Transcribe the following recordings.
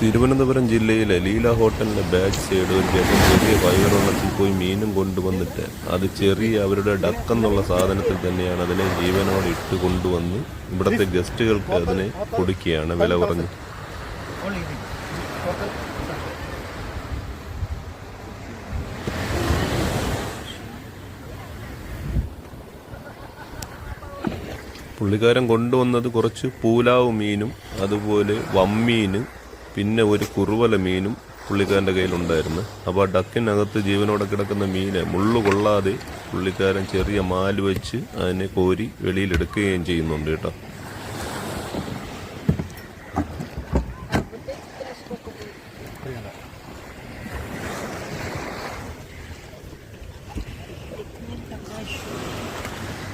തിരുവനന്തപുരം ജില്ലയിലെ ലീല ഹോട്ടലിന്റെ back side ഒരു ചേട്ടൻ ചെറിയ വയറുള്ളത്തിൽ പോയി മീനും കൊണ്ടുവന്നിട്ട് അത് ചെറിയ അവരുടെ ഡക്കെന്നുള്ള സാധനത്തിൽ തന്നെയാണ് അതിനെ ജീവനോട് ഇട്ട് കൊണ്ടുവന്ന് ഇവിടുത്തെ ഗസ്റ്റുകൾക്ക് അതിനെ കൊടുക്കുകയാണ് വില കുറഞ്ഞ്. പുള്ളിക്കാരൻ കൊണ്ടുവന്നത് കുറച്ച് പൂലാവ് മീനും അതുപോലെ വമ്മീന് പിന്നെ ഒരു കുറുവല മീനും പുള്ളിക്കാരന്റെ കയ്യിലുണ്ടായിരുന്നു. അപ്പോൾ ആ ഡക്കിനകത്ത് ജീവനോടെ കിടക്കുന്ന മീനെ മുള്ളു കൊള്ളാതെ പുള്ളിക്കാരൻ ചെറിയ മാൽ വെച്ച് അതിനെ കോരി വെളിയിലെടുക്കുകയും ചെയ്യുന്നുണ്ട് കേട്ടോ.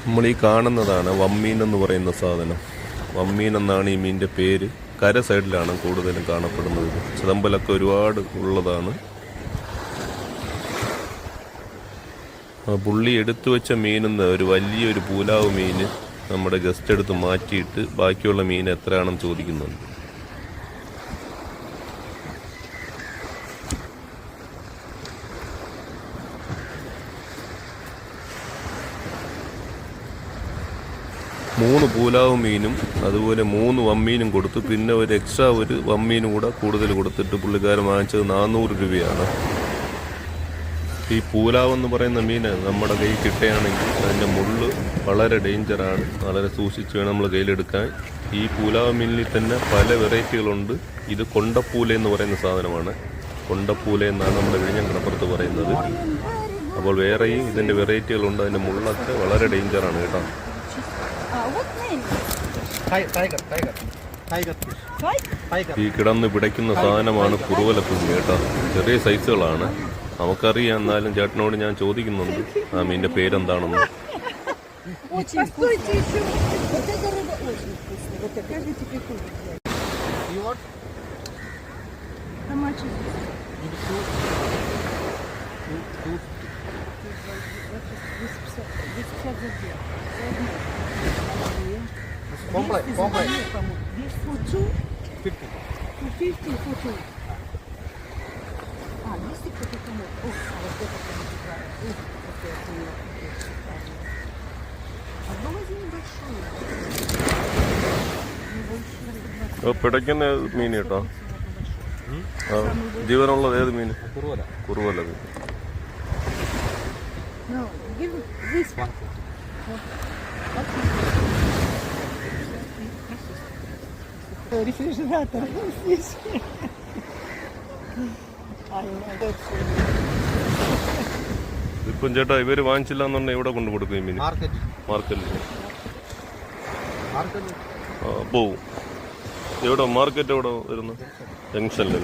നമ്മൾ ഈ കാണുന്നതാണ് വമ്മീൻ എന്ന് പറയുന്ന സാധനം. വമ്മീൻ എന്നാണ് ഈ മീന്റെ പേര്. കര സൈഡിലാണ് കൂടുതലും കാണപ്പെടുന്നത്. ചിദമ്പലൊക്കെ ഒരുപാട് ഉള്ളതാണ്. പുള്ളി എടുത്തു വെച്ച മീനെന്ന് ഒരു വലിയൊരു പൂലാവ് മീൻ നമ്മുടെ ഗസ്റ്റ് എടുത്ത് മാറ്റിയിട്ട് ബാക്കിയുള്ള മീൻ എത്രയാണെന്ന് ചോദിക്കുന്നുണ്ട്. മൂന്ന് പൂലാവ് മീനും അതുപോലെ മൂന്ന് വമ്മീനും കൊടുത്തു. പിന്നെ ഒരു എക്സ്ട്രാ ഒരു വമ്മീനും കൂടെ കൂടുതൽ കൊടുത്തിട്ട് പുള്ളിക്കാരൻ വാങ്ങിച്ചത് നാനൂറ് രൂപയാണ്. ഈ പൂലാവ് എന്ന് പറയുന്ന മീൻ നമ്മുടെ കയ്യിൽ കിട്ടുകയാണെങ്കിൽ അതിന്റെ മുള്ള് വളരെ ഡേഞ്ചറാണ് വളരെ സൂക്ഷിച്ച് വേണം നമ്മൾ കയ്യിലെടുക്കാൻ. ഈ പൂലാവ് മീനിൽ തന്നെ പല വെറൈറ്റികളുണ്ട്. ഇത് കൊണ്ടപ്പൂല എന്ന് പറയുന്ന സാധനമാണ്. കൊണ്ടപ്പൂല എന്നാണ് നമ്മുടെ വിഴിഞ്ഞം കടപ്പുറത്ത് പറയുന്നത്. അപ്പോൾ വേറെയും ഇതിന്റെ വെറൈറ്റികളുണ്ട്. അതിന്റെ മുള്ളൊക്കെ വളരെ ഡേഞ്ചറാണ് കേട്ടോ. ഈ കിടന്ന് പിടയ്ക്കുന്ന സാധനമാണ് കുറുവലക്കുഞ്ഞ് കേട്ടോ ചെറിയ സൈസുകളാണ് നമുക്കറിയാം എന്നാലും ചേട്ടനോട് ഞാൻ ചോദിക്കുന്നുണ്ട് ആ മീന്റെ പേരെന്താണെന്ന് Thank you. want? How much is this? Maybe two. Two, two. This пятьдесят- this пятьдесят за две. За одну. Две. This Complet, Двести за complet. две, по-моему. This for two, Fifty. two fifty for two. А, 200 for two комод. Ух, а вот это комод правильно. Ух, вот это у него. Одно возьми небольшую. Небольшую. ഓ, പിടയ്ക്കുന്ന മീൻ കേട്ടോ ആ, ജീവനുള്ളത് ഏത് മീൻ Kurwala. കുറുവല mean No, give me this one. Рефрижератор. здесь. Ай, надо ഇപ്പം ചേട്ടാ ഇവര് വാങ്ങിച്ചില്ല എന്നുണ്ടെങ്കിൽ എവിടെ കൊണ്ടു കൊടുക്കും ഈ മീൻ Market. മാർക്കറ്റിൽ Market. ആ, പോവും എവിടെ മാർക്കറ്റ് എവിടെ വരുന്നു ജംഗ്ഷനിൽ